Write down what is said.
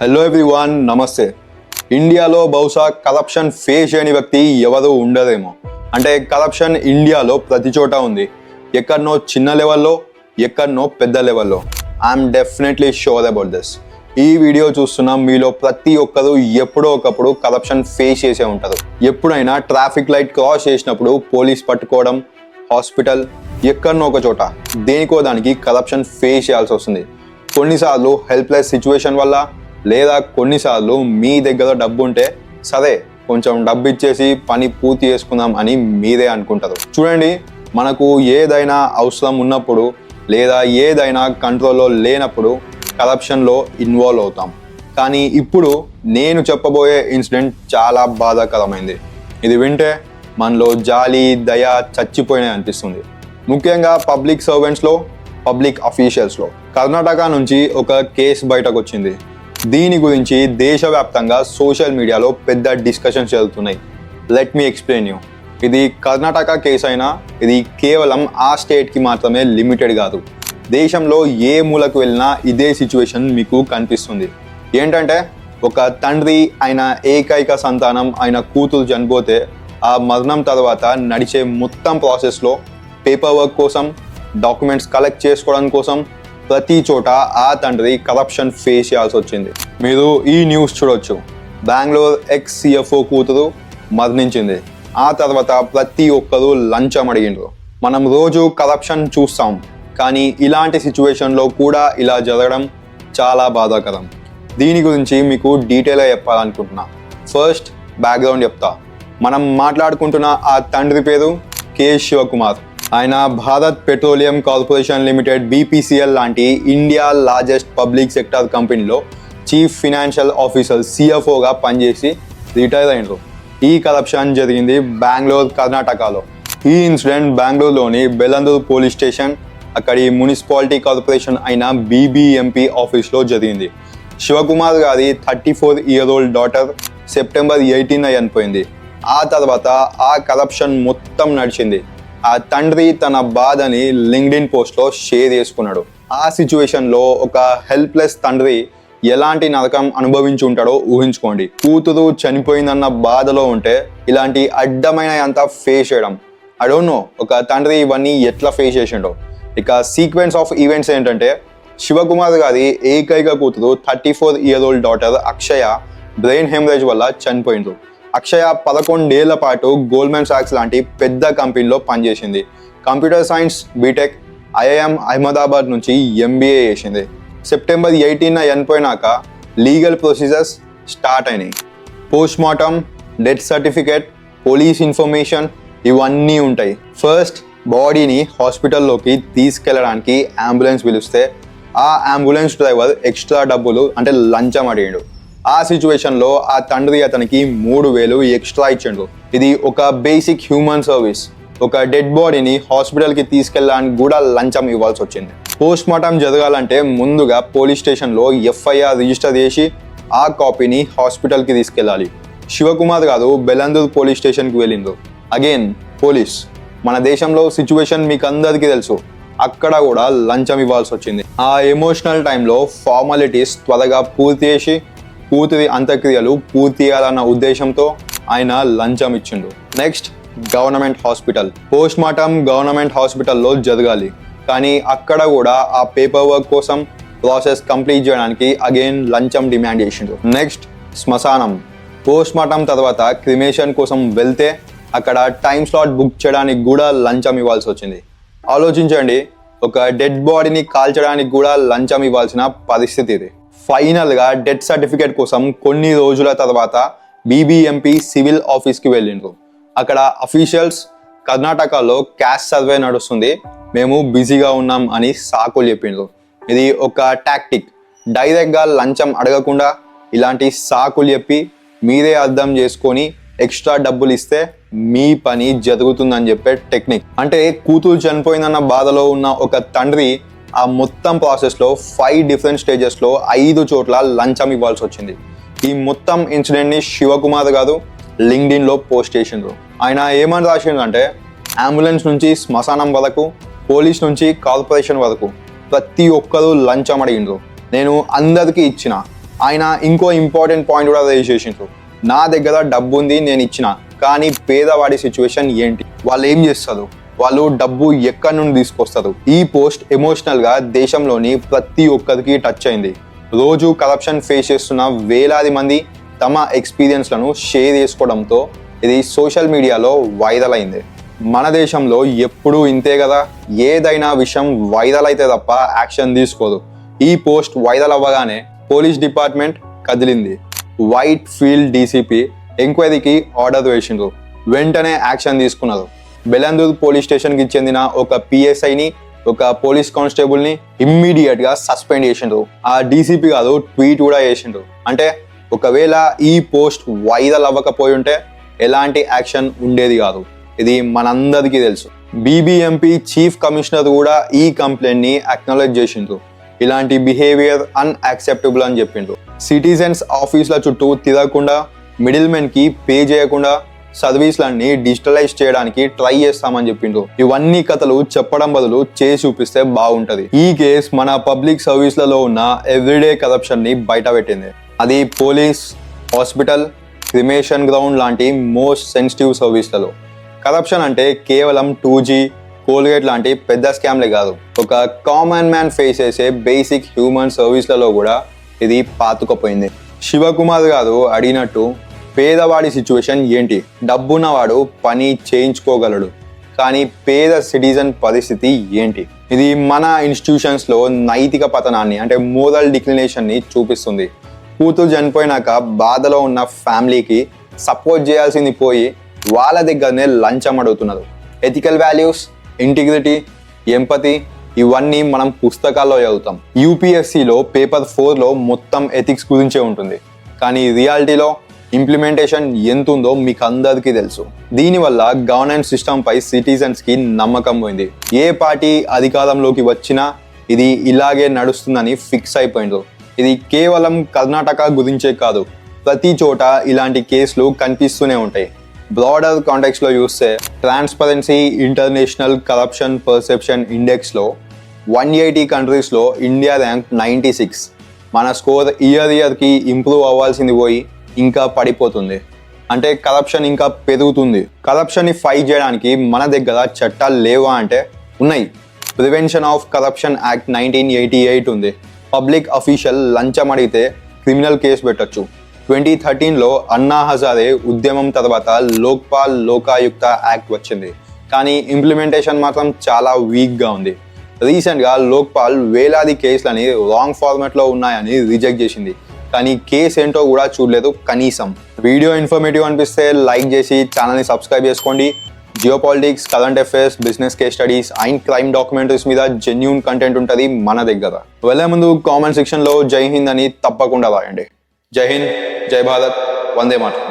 Hello everyone నమస్తే. ఇండియాలో బహుశా కరప్షన్ ఫేస్ చేయని వ్యక్తి ఎవరు ఉండదేమో అంటే కరప్షన్ ఇండియాలో ప్రతి చోట ఉంది. ఎక్కడనో చిన్న లెవెల్లో ఎక్కడనో పెద్ద లెవెల్లో. I'm definitely sure about this ఈ వీడియో చూస్తున్న మీలో ప్రతి ఒక్కరు ఎప్పుడో ఒకప్పుడు కరప్షన్ ఫేస్ చేసే ఉంటారు. ఎప్పుడైనా ట్రాఫిక్ లైట్ క్రాస్ చేసినప్పుడు పోలీస్ పట్టుకోవడం హాస్పిటల్ ఎక్కడనో ఒక చోట దేనికో దానికి కరప్షన్ ఫేస్ చేయాల్సి వస్తుంది. కొన్నిసార్లు హెల్ప్లెస్ సిచ్యువేషన్ వల్ల లేదా కొన్నిసార్లు మీ దగ్గర డబ్బు ఉంటే సరే కొంచెం డబ్బు ఇచ్చేసి పని పూర్తి చేసుకుందాం అని మీరే అనుకుంటారు. చూడండి మనకు ఏదైనా అవసరం ఉన్నప్పుడు లేదా ఏదైనా కంట్రోల్లో లేనప్పుడు కరప్షన్లో ఇన్వాల్వ్ అవుతాం. కానీ ఇప్పుడు నేను చెప్పబోయే ఇన్సిడెంట్ చాలా బాధాకరమైంది. ఇది వింటే మనలో జాలి దయ చచ్చిపోయినాయి అనిపిస్తుంది. ముఖ్యంగా పబ్లిక్ సర్వెంట్స్లో పబ్లిక్ అఫీషియల్స్లో. కర్ణాటక నుంచి ఒక కేసు బయటకు వచ్చింది దీని గురించి దేశవ్యాప్తంగా సోషల్ మీడియాలో పెద్ద డిస్కషన్స్ జరుగుతున్నాయి. లెట్ మీ ఎక్స్ప్లెయిన్ యూ ఇది కర్ణాటక కేసు అయినా ఇది కేవలం ఆ స్టేట్కి మాత్రమే లిమిటెడ్ కాదు. దేశంలో ఏ మూలకు వెళ్ళినా ఇదే సిచ్యువేషన్ మీకు కనిపిస్తుంది. ఏంటంటే ఒక తండ్రి ఆయన ఏకైక సంతానం ఆయన కూతురు చనిపోతే ఆ మరణం తర్వాత నడిచే మొత్తం ప్రాసెస్లో పేపర్ వర్క్ కోసం డాక్యుమెంట్స్ కలెక్ట్ చేసుకోవడం కోసం ప్రతి చోట ఆ తండ్రి కరప్షన్ ఫేస్ చేయాల్సి వచ్చింది. మీరు ఈ న్యూస్ చూడొచ్చు. బెంగళూరు ఎక్స్ సిఎఫ్ఓ కూతురు మరణించింది. ఆ తర్వాత ప్రతి ఒక్కరూ లంచం అడిగిండ్రు. మనం రోజు కరప్షన్ చూస్తాం. కానీ ఇలాంటి సిచ్యువేషన్లో కూడా ఇలా జరగడం చాలా బాధాకరం. దీని గురించి మీకు డీటెయిల్గా చెప్పాలనుకుంటున్నా. ఫస్ట్ బ్యాక్గ్రౌండ్ చెప్తా. మనం మాట్లాడుకుంటున్న ఆ తండ్రి పేరు కె శివకుమార్. ఆయన Bharat petroleum corporation limited BPCL లాంటి ఇండియా లార్జెస్ట్ పబ్లిక్ సెక్టర్ కంపెనీలో చీఫ్ ఫినాన్షియల్ ఆఫీసర్ సిఎఫ్ఓగా పనిచేసి రిటైర్ అయినరు. ఈ కరప్షన్ జరిగింది బెంగళూరు కర్ణాటకలో. ఈ ఇన్సిడెంట్ బెంగళూరులోని బెలందూర్ పోలీస్ స్టేషన్ అక్కడి మున్సిపాలిటీ కార్పొరేషన్ అయిన బీబీఎంపీ ఆఫీస్లో జరిగింది. శివకుమార్ గారి thirty four year old daughter September eighteen చనిపోయింది ఆ తర్వాత ఆ కరప్షన్ మొత్తం నడిచింది. ఆ తండ్రి తన బాధని లింక్డ్ఇన్ పోస్ట్లో షేర్ చేసుకున్నాడు. ఆ సిచ్యువేషన్లో ఒక హెల్ప్లెస్ తండ్రి ఎలాంటి నరకం అనుభవించి ఉంటాడో ఊహించుకోండి. కూతురు చనిపోయిందన్న బాధలో ఉంటే ఇలాంటి అడ్డమైన అంతా ఫేస్ చేయడం. ఐ డోంట్ నో ఒక తండ్రి ఇవన్నీ ఎట్లా ఫేస్ చేసిండో. ఇక సీక్వెన్స్ ఆఫ్ ఈవెంట్స్ ఏంటంటే శివకుమార్ గారి ఏకైక కూతురు thirty four year old daughter Akshaya brain haemorrhage వల్ల చనిపోయిండ్రు. అక్షయ పదకొండేళ్ళ పాటు గోల్డ్మెన్ సాక్స్ లాంటి పెద్ద కంపెనీలో పనిచేసింది. Computer science BTech IIM Ahmedabad నుంచి ఎంబీఏ చేసింది. సెప్టెంబర్ ఎయిటీన్ చనిపోయినాక లీగల్ ప్రొసీజర్స్ స్టార్ట్ అయినాయి. Post mortem death certificate police information ఇవన్నీ ఉంటాయి. ఫస్ట్ బాడీని హాస్పిటల్లోకి తీసుకెళ్ళడానికి అంబులెన్స్ పిలిస్తే ఆ అంబులెన్స్ డ్రైవర్ ఎక్స్ట్రా డబ్బులు అంటే లంచం అడిగాడు. ఆ సిచ్యువేషన్లో ఆ తండ్రి అతనికి మూడు వేలు ఎక్స్ట్రా ఇచ్చిండు. ఇది ఒక బేసిక్ హ్యూమన్ సర్వీస్. ఒక డెడ్ బాడీని హాస్పిటల్కి తీసుకెళ్ళడానికి కూడా లంచం ఇవ్వాల్సి వచ్చింది. పోస్ట్ మార్టం జరగాలంటే ముందుగా పోలీస్ స్టేషన్లో ఎఫ్ఐఆర్ రిజిస్టర్ చేసి ఆ కాపీని హాస్పిటల్కి తీసుకెళ్ళాలి. శివకుమార్ గారు బెలందూర్ పోలీస్ స్టేషన్కి వెళ్ళిండు. Again police. మన దేశంలో సిచ్యువేషన్ మీకు అందరికీ తెలుసు. అక్కడ కూడా లంచం ఇవ్వాల్సి వచ్చింది. ఆ ఎమోషనల్ టైంలో ఫార్మాలిటీస్ త్వరగా పూర్తి చేసి కూతురి అంత్యక్రియలు పూర్తి చేయాలన్న ఉద్దేశంతో ఆయన లంచం ఇచ్చిండు. Next government hospital. Post mortem government హాస్పిటల్లో జరగాలి. కానీ అక్కడ కూడా ఆ పేపర్ వర్క్ కోసం ప్రాసెస్ కంప్లీట్ చేయడానికి అగైన్ లంచం డిమాండ్ చేసిండు. నెక్స్ట్ శ్మశానం. పోస్ట్ మార్టం తర్వాత క్రిమేషన్ కోసం వెళ్తే అక్కడ టైం స్లాట్ బుక్ చేయడానికి కూడా లంచం ఇవ్వాల్సి వచ్చింది. ఆలోచించండి ఒక డెడ్ బాడీని కాల్చడానికి కూడా లంచం ఇవ్వాల్సిన పరిస్థితి ఇది. ఫైనల్గా డెత్ సర్టిఫికేట్ కోసం కొన్ని రోజుల తర్వాత బీబీఎంపీ సివిల్ ఆఫీస్కి వెళ్ళిండ్రు. అక్కడ అఫీషియల్స్ కర్ణాటకలో క్యాష్ సర్వే నడుస్తుంది. మేము బిజీగా ఉన్నాం అని సాకులు చెప్పిండ్రు. ఇది ఒక టాక్టిక్ డైరెక్ట్గా లంచం అడగకుండా ఇలాంటి సాకులు చెప్పి మీరే అర్థం చేసుకొని ఎక్స్ట్రా డబ్బులు ఇస్తే మీ పని జరుగుతుందని చెప్పే టెక్నిక్ అంటే కూతురు చనిపోయిందన్న బాధలో ఉన్న ఒక తండ్రి ఆ మొత్తం ప్రాసెస్లో ఫైవ్ డిఫరెంట్ స్టేజెస్లో ఐదు చోట్ల లంచం ఇవ్వాల్సి వచ్చింది. ఈ మొత్తం ఇన్సిడెంట్ని శివకుమార్ గారు లింక్డ్ఇన్లో పోస్ట్ చేసిండ్రు. ఆయన ఏమని రాసిండ్రంటే అంబులెన్స్ నుంచి శ్మశానం వరకు పోలీస్ నుంచి కార్పొరేషన్ వరకు ప్రతి ఒక్కరూ లంచం అడిగిండ్రు. నేను అందరికీ ఇచ్చిన. ఆయన ఇంకో ఇంపార్టెంట్ పాయింట్ కూడా రేజ్ చేసిండ్రు. నా దగ్గర డబ్బు ఉంది నేను ఇచ్చిన. కానీ పేదవాడి సిచ్యువేషన్ ఏంటి? వాళ్ళు ఏం చేస్తారు? వాళ్ళు డబ్బు ఎక్కడి నుండి తీసుకొస్తారు? ఈ పోస్ట్ ఎమోషనల్గా దేశంలోని ప్రతి ఒక్కరికి టచ్ అయింది. రోజు కరప్షన్ ఫేస్ చేస్తున్న వేలాది మంది తమ ఎక్స్పీరియన్స్లను షేర్ చేసుకోవడంతో ఇది సోషల్ మీడియాలో వైరల్ అయింది. మన దేశంలో ఎప్పుడూ ఇంతే కదా? ఏదైనా విషయం వైరల్ అయితే తప్ప యాక్షన్ తీసుకోదు. ఈ పోస్ట్ వైరల్ అవ్వగానే పోలీస్ డిపార్ట్మెంట్ కదిలింది. వైట్ ఫీల్డ్ డీసీపీ ఎంక్వైరీకి ఆర్డర్ వేసిండ్రు. వెంటనే యాక్షన్ తీసుకున్నారు. బెలందూర్ పోలీస్ స్టేషన్కి చెందిన ఒక పిఎస్ఐని ఒక పోలీస్ కానిస్టేబుల్ని ఇమ్మీడియట్గా సస్పెండ్ చేసిండ్రు. ఆ డీసీపీ కాదు ట్వీట్ కూడా చేసిండ్రు. అంటే ఒకవేళ ఈ పోస్ట్ వైరల్ అవ్వకపోయి ఉంటే ఎలాంటి యాక్షన్ ఉండేది కాదు. ఇది మనందరికీ తెలుసు. బీబీఎంపీ చీఫ్ కమిషనర్ కూడా ఈ కంప్లైంట్ని అక్నాలెడ్జ్ చేసిండ్రు. ఇలాంటి బిహేవియర్ అన్యాక్సెప్టబుల్ అని చెప్పిండ్రు. సిటిజన్స్ ఆఫీసుల చుట్టూ తిరగకుండా మిడిల్ మెన్కి పే చేయకుండా సర్వీస్లన్నీ డిజిటలైజ్ చేయడానికి ట్రై చేస్తామని చెప్పిండ్రు. ఇవన్నీ కథలు చెప్పడం బదులు చేసి చూపిస్తే బాగుంటది. ఈ కేసు మన పబ్లిక్ సర్వీస్లలో ఉన్న ఎవ్రీడే కరప్షన్ని బయట పెట్టింది. అది పోలీస్ హాస్పిటల్ క్రిమేషన్ గ్రౌండ్ లాంటి మోస్ట్ సెన్సిటివ్ సర్వీస్లలో. కరప్షన్ అంటే కేవలం టూ జీ కోల్గేట్ లాంటి పెద్ద స్కామ్లే కాదు. ఒక కామన్ మ్యాన్ ఫేస్ చేసే బేసిక్ హ్యూమన్ సర్వీస్లలో కూడా ఇది పాతుకుపోయింది. శివకుమార్ గారు అడిగినట్టు పేదవాడి సిచ్యువేషన్ ఏంటి? డబ్బున్నవాడు పని చేయించుకోగలడు. కానీ పేద సిటిజన్ పరిస్థితి ఏంటి? ఇది మన ఇన్స్టిట్యూషన్స్లో నైతిక పతనాన్ని అంటే మోరల్ డిక్లినేషన్ని చూపిస్తుంది. కూతురు చనిపోయినాక బాధలో ఉన్న ఫ్యామిలీకి సపోర్ట్ చేయాల్సింది పోయి వాళ్ళ దగ్గరనే లంచం అడుగుతున్నారు. ఎథికల్ వాల్యూస్ ఇంటిగ్రిటీ ఎంపతి ఇవన్నీ మనం పుస్తకాల్లో చదువుతాం. యూపీఎస్సిలో పేపర్ ఫోర్లో మొత్తం ఎథిక్స్ గురించే ఉంటుంది. కానీ రియాలిటీలో ఇంప్లిమెంటేషన్ ఎంత ఉందో మీకు అందరికీ తెలుసు. దీనివల్ల గవర్నెన్స్ సిస్టమ్ పై సిటిజన్స్కి నమ్మకం పోయింది. ఏ పార్టీ అధికారంలోకి వచ్చినా ఇది ఇలాగే నడుస్తుందని ఫిక్స్ అయిపోయింది ఇది కేవలం కర్ణాటక గురించే కాదు ప్రతి చోట ఇలాంటి కేసులు కనిపిస్తూనే ఉంటాయి. బ్రాడర్ కాంటెక్స్లో చూస్తే ట్రాన్స్పరెన్సీ ఇంటర్నేషనల్ కరప్షన్ పర్సెప్షన్ ఇండెక్స్లో వన్ ఎయిటీ కంట్రీస్లో ఇండియా ర్యాంక్ నైంటీ సిక్స్ మన స్కోర్ ఇయర్ ఇయర్కి ఇంప్రూవ్ అవ్వాల్సింది పోయి ఇంకా పడిపోతుంది. అంటే కరప్షన్ ఇంకా పెరుగుతుంది. కరప్షన్ని ఫైట్ చేయడానికి మన దగ్గర చట్టాలు లేవా అంటే ఉన్నాయి. Prevention of corruption act nineteen eighty eight ఉంది. పబ్లిక్ అఫీషియల్ లంచం అడిగితే క్రిమినల్ కేసు పెట్టొచ్చు. ట్వంటీ థర్టీన్లో అన్నా హజారే ఉద్యమం తర్వాత లోక్పాల్ లోకాయుక్త యాక్ట్ వచ్చింది. కానీ ఇంప్లిమెంటేషన్ మాత్రం చాలా వీక్గా ఉంది. రీసెంట్గా లోక్పాల్ వేలాది కేసులని రాంగ్ ఫార్మాట్లో ఉన్నాయని రిజెక్ట్ చేసింది. కానీ కేసు ఏంటో కూడా చూడలేదు కనీసం. వీడియో ఇన్ఫర్మేటివ్ అనిపిస్తే లైక్ చేసి ఛానల్ని సబ్స్క్రైబ్ చేసుకోండి. Geopolitics current affairs business case studies and crime documentaries మీద జెన్యున్ కంటెంట్ ఉంటుంది మన దగ్గర. వెళ్ళే ముందు కామెంట్ సెక్షన్లో జై హింద్ అని తప్పకుండా రాయండి. జై హింద్ జై భారత్ వందే మాతరం.